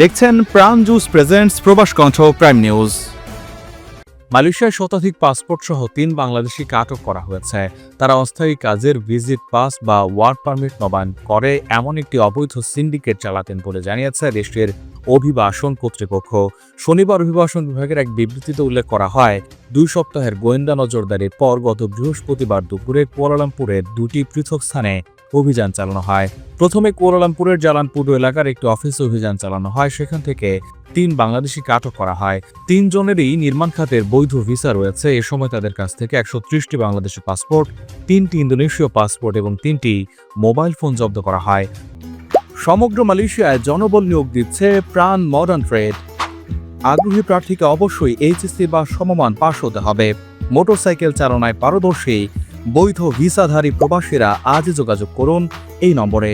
দেখছেন প্রাণ juice presents প্রবাস কণ্ঠ প্রাইম নিউজ মালয়েশিয়ায় শতাধিক পাসপোর্ট সহ তিন বাংলাদেশিকে আটক করা হয়েছে। তারা অস্থায়ী কাজের ভিজিট পাস বা ওয়ার্ক পারমিট নবায়ন করে, এমন একটি অবৈধ সিন্ডিকেট চালাতেন বলে জানিয়েছে দেশটির অভিবাসন কর্তৃপক্ষ। শনিবার অভিবাসন বিভাগের এক বিবৃতিতে উল্লেখ করা হয়, দুই সপ্তাহের গোয়েন্দা নজরদারির পর গত বৃহস্পতিবার দুপুরে কুয়ালালামপুরের দুটি পৃথক স্থানে অভিযান চালানো হয়। প্রথমে কুয়ালালামপুরের জালানপুর এলাকার একটি অফিসে অভিযান চালানো হয়। সেখান থেকে তিন বাংলাদেশিকে আটক করা হয়। তিনজনেরই নির্মাণ খাতের বৈধ ভিসা রয়েছে। এ সময় তাদের কাছ থেকে একশো ত্রিশটি বাংলাদেশি পাসপোর্ট, তিনটি ইন্দোনেশীয় পাসপোর্ট এবং তিনটি মোবাইল ফোন জব্দ করা হয়। সমগ্র মালয়েশিয়ায় জনবল নিয়োগ দিচ্ছে প্রাণ মডার্ন ট্রেড। আগ্রহী প্রার্থীকে অবশ্যই এইচএসসি বা সমমান পাশ হতে হবে। মোটরসাইকেল চালনায় পারদর্শী বৈধ ভিসাধারী প্রবাসীরা আজই যোগাযোগ করুন এই নম্বরে।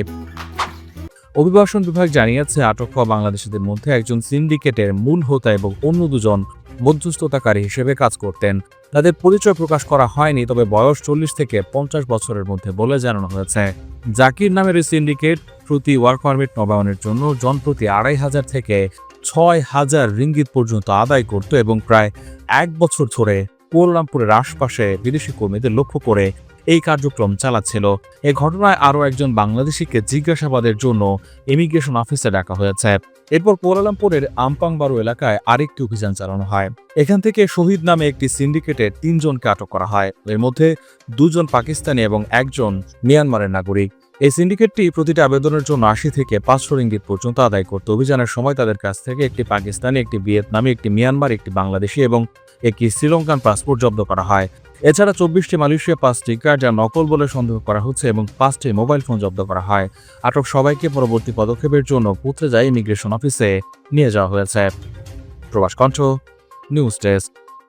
অভিবাসন বিভাগ জানিয়েছে, আটক হওয়া বাংলাদেশিদের মধ্যে একজন সিন্ডিকেটের মূল হোতা এবং অন্য দুজন মধ্যস্থতাকারী হিসেবে কাজ করতেন। তাদের পরিচয় প্রকাশ করা হয়নি, তবে বয়স চল্লিশ থেকে পঞ্চাশ বছরের মধ্যে বলে জানানো হয়েছে। জাকির নামের এই সিন্ডিকেট প্রতি ওয়ার্ক পারমিট নবায়নের জন্য জনপ্রতি আড়াই হাজার থেকে ছয় হাজার রিঙ্গিত পর্যন্ত আদায় করত এবং প্রায় এক বছর ধরে কুয়ালালামপুরের আশপাশে বিদেশি কর্মীদের লক্ষ্য করে এই কার্যক্রম চালাচ্ছিল। এ ঘটনায় আরও একজন বাংলাদেশিকে জিজ্ঞাসাবাদের জন্য ইমিগ্রেশন অফিসে ডাকা হয়েছে। এরপর কুয়ালালামপুরের আমপাংবারু এলাকায় আরেকটি অভিযান চালানো হয়। এখান থেকে শহীদ নামে একটি সিন্ডিকেটের তিনজনকে আটক করা হয়। এর মধ্যে দুজন পাকিস্তানি এবং একজন মিয়ানমারের নাগরিক। এই সিন্ডিকেটটি প্রতিটি আবেদনের জন্য আশি থেকে পাঁচশো রিঙ্গিত পর্যন্ত আদায় করত অভিযানের সময় তাদের কাছ থেকে একটি পাকিস্তানি, একটি ভিয়েতনামি, একটি মিয়ানমার, একটি বাংলাদেশি এবং একটি শ্রীলঙ্কান পাসপোর্ট জব্দ করা হয়। এছাড়া চব্বিশটি মালয়েশিয়া পাঁচটি টিকার যা নকল বলে সন্দেহ করা হচ্ছে এবং পাঁচটি মোবাইল ফোন জব্দ করা হয়। আটক সবাইকে পরবর্তী পদক্ষেপের জন্য পুত্রে যায় ইমিগ্রেশন অফিসে নিয়ে যাওয়া হয়েছে। প্রবাস কণ্ঠ, নিউজ ডেস্ক।